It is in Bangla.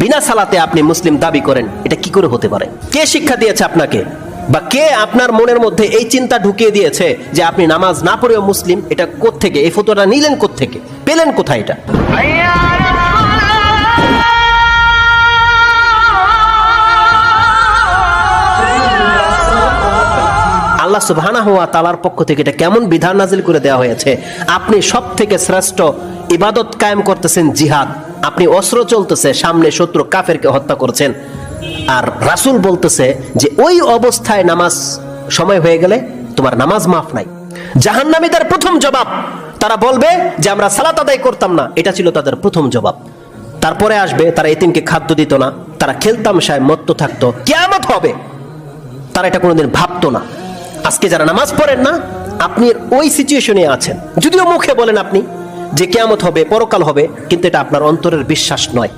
বিনা সালাতে আপনি মুসলিম দাবি করেন, এটা কি করে হতে পারে? কে শিক্ষা দিয়েছে আপনাকে? বা কে আপনার মনের মধ্যে এই চিন্তা ঢুকিয়ে দিয়েছে যে আপনি নামাজ না পড়েও মুসলিম, এটা কোত্থেকে? এই ফটোটা নিলেন কোত্থেকে? পেলেন কোথায় এটা? আল্লাহ সুবহানাহু ওয়া তাআলার পক্ষ থেকে এটা কেমন বিধান নাজিল করে দেওয়া হয়েছে? আপনি সব থেকে শ্রেষ্ঠ ইবাদত কায়েম করতেছেন জিহাদ। আপনি অস্ত্র চলতেছে, সামনে শত্রু কাফেরকে হত্যা করছেন। আর রাসূল বলতেছে যে, ওই অবস্থায় নামাজ সময় হয়ে গেলে তোমার নামাজ মাফ নাই। জাহান্নামীদের প্রথম জবাব। তারা বলবে যে, আমরা সালাত আদায় করতাম না, এটা ছিল তাদের প্রথম জবাব। তারপরে আসবে, তারা এতিমকে খাদ্য দিত না, তারা খেলতামশায় মত্ত থাকতো। কেয়ামত হবে! তারা এটা কোনোদিন ভাবতো না। আজকে যারা নামাজ পড়েন না, আপনি ওই সিচুয়েশনে আছেন। যদিও মুখে বলেন আপনি যে কেয়ামত হবে পরকাল হবে কিন্তু এটা আপনার অন্তরের বিশ্বাস নয়।